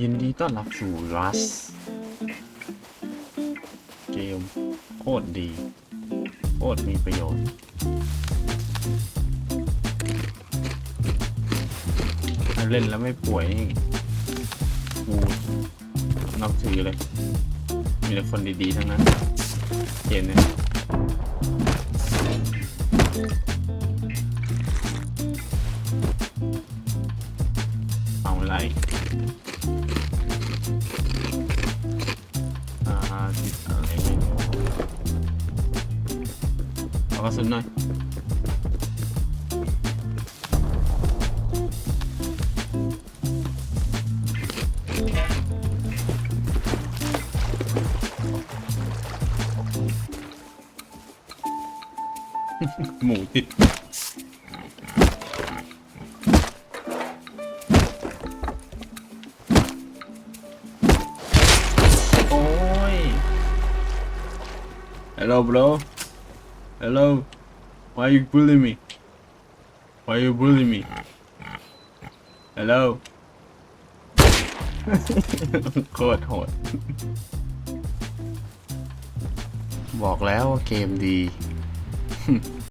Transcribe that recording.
ยินดีต้อนรับสู่ Rust เกมโคตรดีโคตรมีประโยชน์ถ้าเล่นแล้วไม่ป่วยนี่กูนับถือเลย มีแต่คนดีๆทั้งนั้นเกมเนี้ยเอาอะไร อ่าติดอะไรไ Hello bro Hello Why you bullying me Why you bullying me Hello โคตรโหด บอกแล้วว่าเกมดี